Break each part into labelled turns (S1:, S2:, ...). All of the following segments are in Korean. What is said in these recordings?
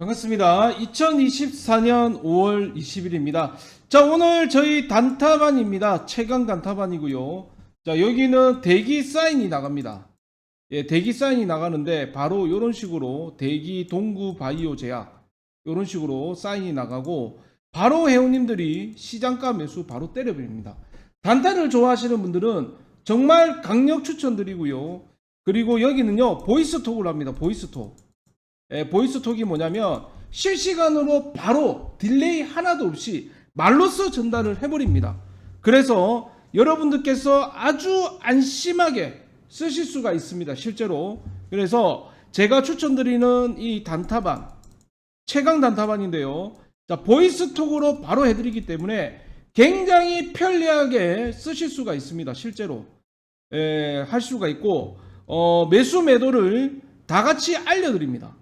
S1: 반갑습니다. 2024년 5월 20일입니다. 자, 오늘 저희 단타반입니다. 최강 단타반이고요. 자, 여기는 대기 사인이 나갑니다. 예, 대기 사인이 나가는데 바로 이런 식으로 대기 동구 바이오 제약 이런 식으로 사인이 나가고 바로 회원님들이 시장가 매수 바로 때려버립니다. 단타를 좋아하시는 분들은 정말 강력 추천드리고요. 그리고 여기는요 보이스톡을 합니다. 보이스톡. 예, 보이스톡이 뭐냐면 실시간으로 바로 딜레이 하나도 없이 말로써 전달을 해버립니다. 그래서 여러분들께서 아주 안심하게 쓰실 수가 있습니다. 실제로. 그래서 제가 추천드리는 이 단타반, 최강 단타반인데요. 자, 보이스톡으로 바로 해드리기 때문에 굉장히 편리하게 쓰실 수가 있습니다. 실제로. 예, 할 수가 있고, 어, 매수 매도를 다 같이 알려드립니다.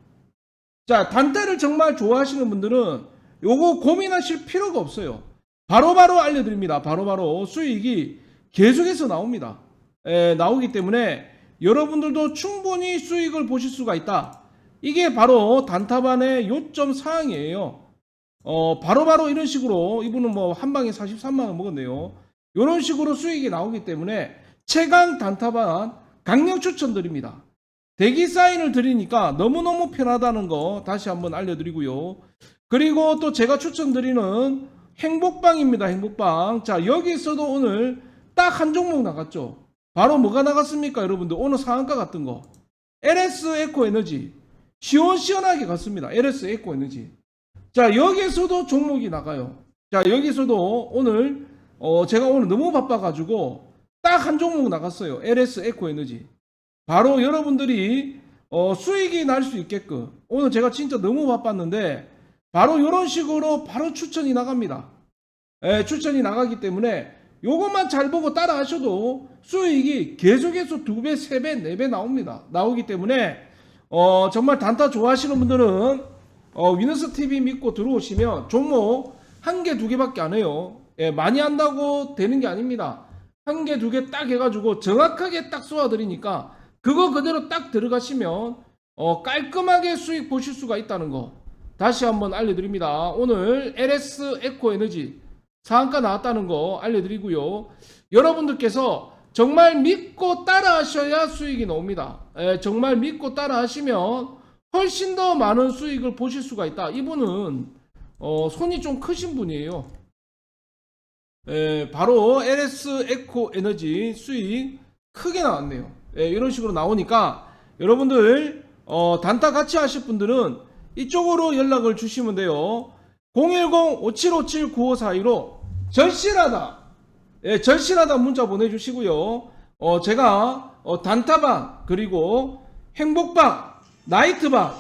S1: 자, 단타를 정말 좋아하시는 분들은 요거 고민하실 필요가 없어요. 바로바로 알려드립니다. 바로 바로 수익이 계속해서 나옵니다. 에, 나오기 때문에 여러분들도 충분히 수익을 보실 수가 있다. 이게 바로 단타반의 요점 사항이에요. 어, 바로바로 이런 식으로 이분은 뭐 한 방에 43만 원 먹었네요. 이런 식으로 수익이 나오기 때문에 최강 단타반 강력 추천드립니다. 대기 사인을 드리니까 너무너무 편하다는 거 다시 한번 알려드리고요. 그리고 또 제가 추천드리는 행복방입니다. 행복방. 자, 여기서도 오늘 딱 한 종목 나갔죠. 바로 뭐가 나갔습니까, 여러분들? 오늘 상한가 같은 거. LS 에코 에너지. 시원시원하게 갔습니다. LS 에코 에너지. 자, 여기서도 종목이 나가요. 자, 여기서도 오늘, 어, 제가 오늘 너무 바빠가지고 딱 한 종목 나갔어요. LS 에코 에너지. 바로 여러분들이 어, 수익이 날 수 있게끔 오늘 제가 진짜 너무 바빴는데 바로 이런 식으로 바로 추천이 나갑니다. 예, 추천이 나가기 때문에 요것만 잘 보고 따라 하셔도 수익이 계속해서 두 배, 세 배, 네 배 나옵니다. 나오기 때문에 어, 정말 단타 좋아하시는 분들은 어, 위너스 TV 믿고 들어오시면 종목 한 개, 두 개밖에 안 해요. 예, 많이 한다고 되는 게 아닙니다. 한 개, 두 개 딱 해가지고 정확하게 딱 쏘아드리니까 그거 그대로 딱 들어가시면 어, 깔끔하게 수익 보실 수가 있다는 거 다시 한번 알려드립니다. 오늘 LS 에코 에너지 상한가 나왔다는 거 알려드리고요. 여러분들께서 정말 믿고 따라 하셔야 수익이 나옵니다. 예, 정말 믿고 따라 하시면 훨씬 더 많은 수익을 보실 수가 있다. 이분은 어, 손이 좀 크신 분이에요. 예, 바로 LS 에코 에너지 수익 크게 나왔네요. 예, 이런 식으로 나오니까 여러분들 어, 단타 같이 하실 분들은 이쪽으로 연락을 주시면 돼요. 010-5757-9542로 절실하다. 예, 절실하다 문자 보내주시고요. 어, 제가 어, 단타방 그리고 행복방 나이트방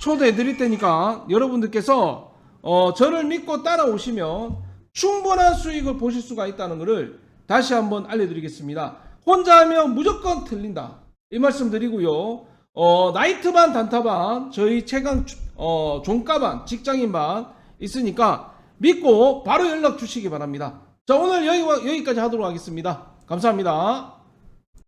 S1: 초대해 드릴 테니까 여러분들께서 어, 저를 믿고 따라오시면 충분한 수익을 보실 수가 있다는 것을 다시 한번 알려드리겠습니다. 혼자 하면 무조건 틀린다. 이 말씀 드리고요. 어, 나이트반, 단타반, 저희 최강, 어, 종가반, 직장인반 있으니까 믿고 바로 연락 주시기 바랍니다. 자, 오늘 여기, 여기까지 하도록 하겠습니다. 감사합니다.